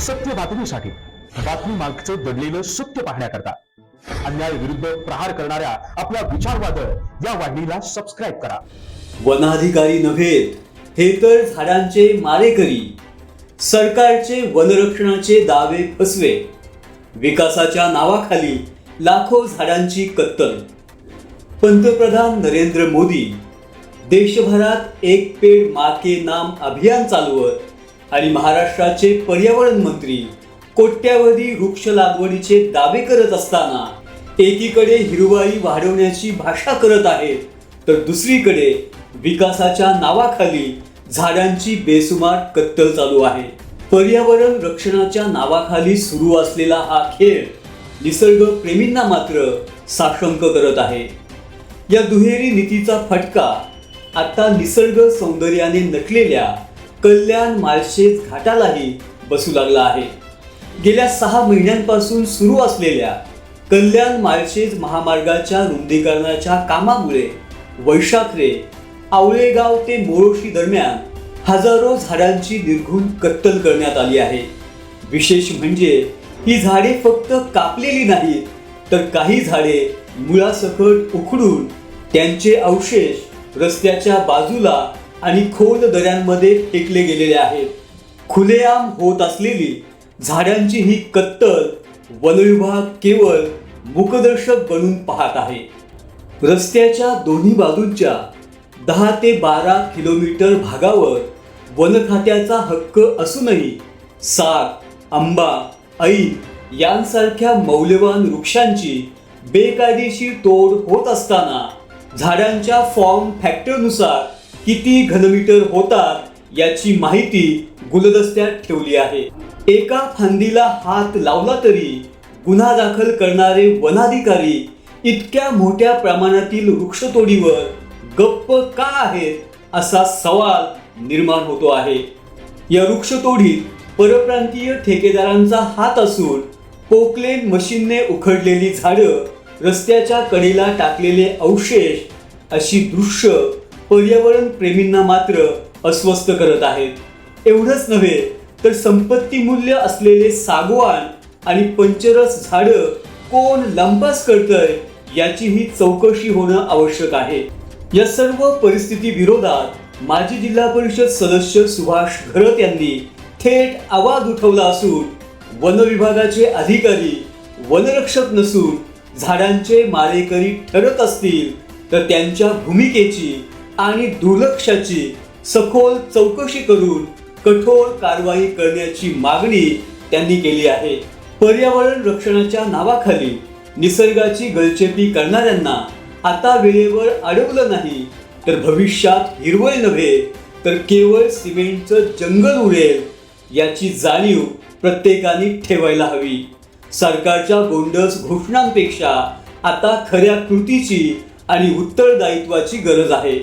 सत्य बातमीसाठी बातमी मागचं दडलेलं सत्य पाहण्याकरता अन्याय विरुद्ध प्रहार करणाऱ्या आपल्या विचारवादळ या वाहिनीला सबस्क्राईब करा. वनाधिकारी नव्हेत हे तर झाडांचे मारेकरी सरकारचे वनरक्षणाचे दावे फसवे. विकासाच्या नावाखाली लाखो झाडांची कत्तल. पंतप्रधान नरेंद्र मोदी देशभरात एक पेड मा नाम अभियान चालवत आणि महाराष्ट्राचे पर्यावरण मंत्री कोट्यावधी वृक्ष लागवडीचे दावे करत असताना एकीकडे हिरवाई वाढवण्याची भाषा करत आहेत तर दुसरीकडे विकासाच्या नावाखाली झाडांची बेसुमार कत्तल चालू आहे. पर्यावरण रक्षणाच्या नावाखाली सुरू असलेला हा खेळ निसर्ग प्रेमींना मात्र साशंक करत आहे. या दुहेरी नीतीचा फटका आता निसर्ग सौंदर्याने नटलेल्या कल्याण माळशेज घाटालाही बसू लागला आहे. गेल्या सहा महिन्यांपासून सुरू असलेल्या कल्याण माळशेज महामार्गाच्या रुंदीकरणाच्या कामामुळे वैशाखरे आवळेगाव ते मोरोशी दरम्यान हजारो झाडांची निर्घुण कत्तल करण्यात आली आहे. विशेष म्हणजे ही झाडे फक्त कापलेली नाहीत तर काही झाडे मुळासकट उखडून त्यांचे अवशेष रस्त्याच्या बाजूला आणि खोल दऱ्यांमध्ये फेकले गेलेले आहेत. खुलेआम होत असलेली झाडांची ही कत्तल वनविभाग केवळ मुखदर्शक बनून पाहत आहे. रस्त्याच्या दोन्ही बाजूंच्या दहा ते बारा किलोमीटर भागावर वन खात्याचा हक्क असूनही साग आंबा ऐन यांसारख्या मौल्यवान वृक्षांची बेकायदेशीर तोड होत असताना झाडांच्या फॉर्म फॅक्टरनुसार किती घनमीटर होतात याची माहिती गुलदस्त्यात ठेवली आहे. एका फांदीला हात लावला तरी गुन्हा दाखल करणारे वनाधिकारी इतक्या मोठ्या प्रमाणातील वृक्षतोडीवर गप्प का आहेत असा सवाल निर्माण होतो आहे. या वृक्षतोडीत परप्रांतीय ठेकेदारांचा हात असून पोकलेन मशीनने उखडलेली झाडं रस्त्याच्या कडेला टाकलेले अवशेष अशी दृश्य पर्यावरण प्रेमींना मात्र अस्वस्थ करत आहेत. एवढंच नव्हे तर संपत्ती मूल्य असलेले सागवान आणि पंचरस झाडं कोण लंपास करतंय याचीही चौकशी होणं आवश्यक आहे. या सर्व परिस्थिती विरोधात माजी जिल्हा परिषद सदस्य सुभाष घरत यांनी थेट आवाज उठवला असून वन विभागाचे अधिकारी वनरक्षक नसून झाडांचे मारेकरी ठरत असतील तर त्यांच्या भूमिकेची आणि दुर्लक्षाची सखोल चौकशी करून कठोर कारवाई करण्याची मागणी त्यांनी केली आहे. पर्यावरण रक्षणाच्या नावाखाली निसर्गाची गलचेपी करणाऱ्यांना आता वेळेवर अडवलं नाही तर भविष्यात हिरवळ नव्हे तर केवळ सिमेंटचं जंगल उडेल याची जाणीव प्रत्येकाने ठेवायला हवी. सरकारच्या गोंडस घोषणांपेक्षा आता खऱ्या कृतीची आणि उत्तरदायित्वाची गरज आहे.